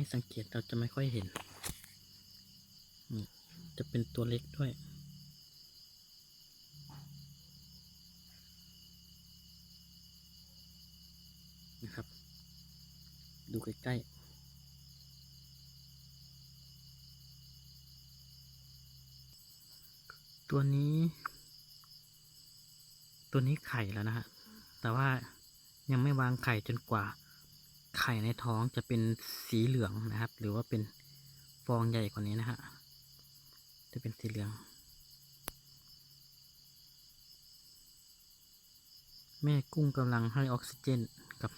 ไม่สังเกตเราจะไม่ค่อยเห็น จะเป็นตัวเล็กด้วย นะครับ ดูใกล้ๆตัวนี้ ตัวนี้ไข่แล้วนะฮะ แต่ว่ายังไม่วางไข่จนกว่า ไข่ในท้องจะเป็นสีเหลืองนะครับ หรือว่าเป็นฟองใหญ่กว่านี้นะฮะจะเป็นสีเหลือง แม่กุ้งกำลังให้ออกซิเจนกับ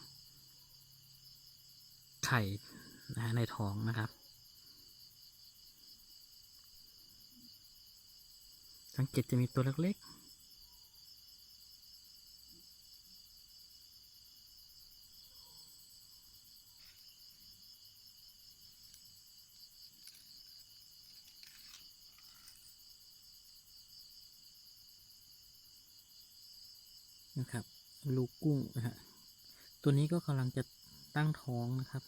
ไข่นะฮะในท้องนะครับ สังเกตจะมีตัวเล็กๆ นะครับ ลูกกุ้งนะฮะตัวนี้ก็กำลังจะตั้งท้องนะครับ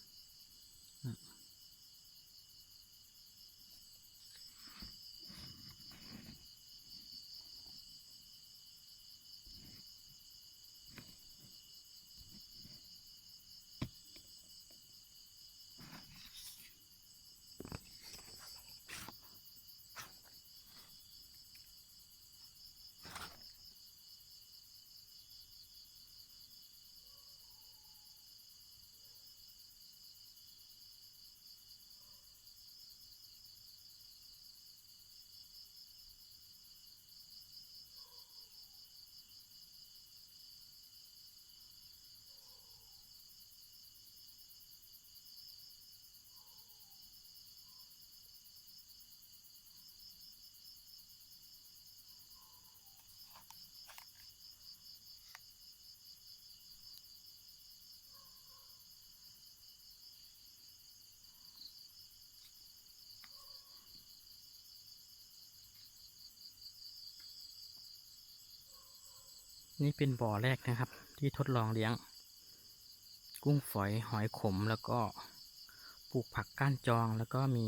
นี่เป็นบ่อแรกนะครับ ที่ทดลองเลี้ยง กุ้งฝอยหอยขมแล้วก็ปลูกผักก้านจองแล้วก็มี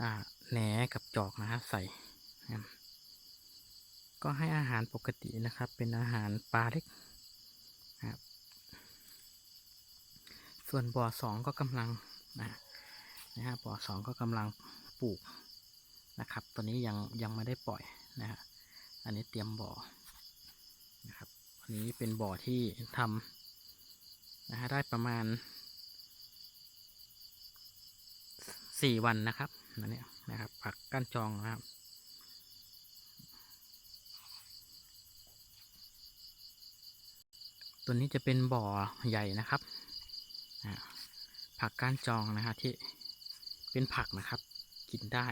อ่าแหนกับจอกนะฮะใส่นะก็ให้อาหารปกตินะครับ เป็นอาหารปลาเล็กนะครับ ส่วนบ่อสองก็กำลังนะนะฮะบ่อสองก็กำลังปลูกนะครับตอนนี้ยังยังไม่ได้ปล่อยนะฮะอันนี้เตรียมบ่อ นะครับอันนี้เป็นบ่อที่ทำนะฮะได้ประมาณสี่วันนะครับนั่นเนี่ยนะครับผักก้านจองนะครับตัวนี้จะเป็นบ่อใหญ่นะครับ ผักก้านจองนะฮะที่เป็นผักนะครับ กินได้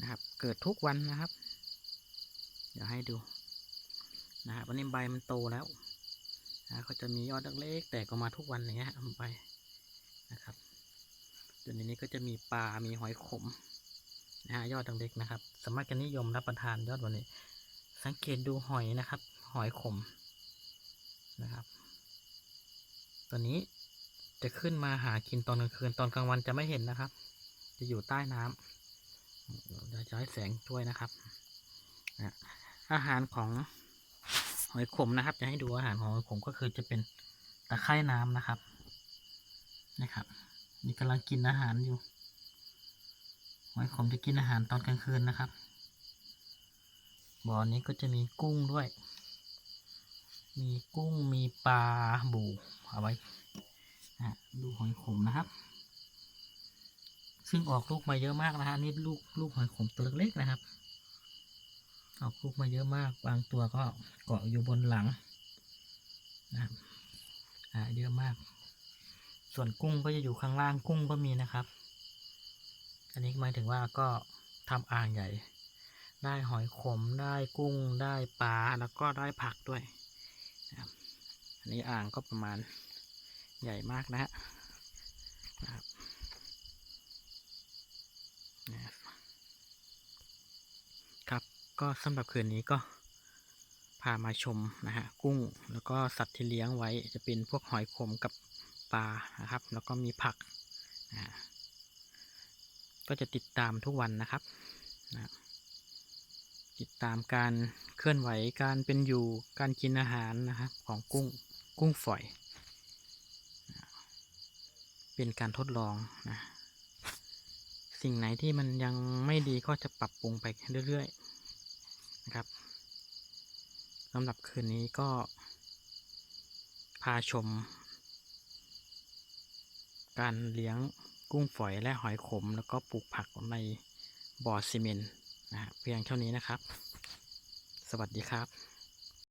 นะครับ เกิดทุกวันนะครับ เดี๋ยวให้ดู นะครับวันนี้ใบมันโตแล้วนะก็จะมียอดเล็กๆแต่ก็มาทุกวันอย่างเงี้ยใบนะครับส่วนในนี้ก็จะมีปลา มีหอยขมนะฮะยอดเล็กๆนะครับ สามารถจะนิยมรับประทานยอดวันนี้ สังเกตดูหอยนะครับ หอยขมนะครับ ตัวนี้จะขึ้นมาหากินตอนกลางคืนตอนกลางวันจะไม่เห็นนะครับ จะอยู่ใต้น้ำเดี๋ยวจะให้แสงช่วยนะครับอาหารของ หอยขมนะครับ จะให้ดูอาหารของหอยขมก็คือจะเป็นตะไคร่น้ำนะครับ นะครับ นี่กำลังกินอาหารอยู่ หอยขมจะกินอาหารตอนกลางคืนนะครับ บ่อนี้ก็จะมีกุ้งด้วย มีกุ้งมีปลาบูเอาไว้ดูหอยขมนะครับ ซึ่งออกลูกมาเยอะมากนะฮะนี่ลูกลูกหอยขมตัวเล็กๆนะครับ ออกลูกมาเยอะมาก บางตัวก็เกาะอยู่บนหลังนะครับอ่าเยอะมาก ส่วนกุ้งก็จะอยู่ข้างล่างกุ้งก็มีนะครับ อันนี้หมายถึงว่าก็ทำอ่างใหญ่ ได้หอยขมได้กุ้งได้ปลาแล้วก็ได้ผักด้วยนะครับอันนี้อ่างก็ประมาณใหญ่มากนะฮะนะครับนะครับ ครับ ก็สำหรับคืนนี้ก็พามาชมนะฮะกุ้งแล้วก็สัตว์ที่เลี้ยงไว้จะเป็นพวกหอยขมกับปลานะครับ แล้วก็มีผักอ่าก็จะติดตามทุกวันนะครับนะติดตามการเคลื่อนไหวการเป็นอยู่การกินอาหารนะครับของกุ้งกุ้งฝอยนะเป็นการทดลองนะสิ่งไหนที่มันยังไม่ดีก็จะปรับปรุงไปเรื่อยๆ นะครับสำหรับคืนนี้ก็พาชม การเลี้ยงกุ้งฝอยและหอยขม แล้วก็ปลูกผักในบ่อซีเมนต์นะฮะเพียงเท่านี้นะครับ สวัสดีครับ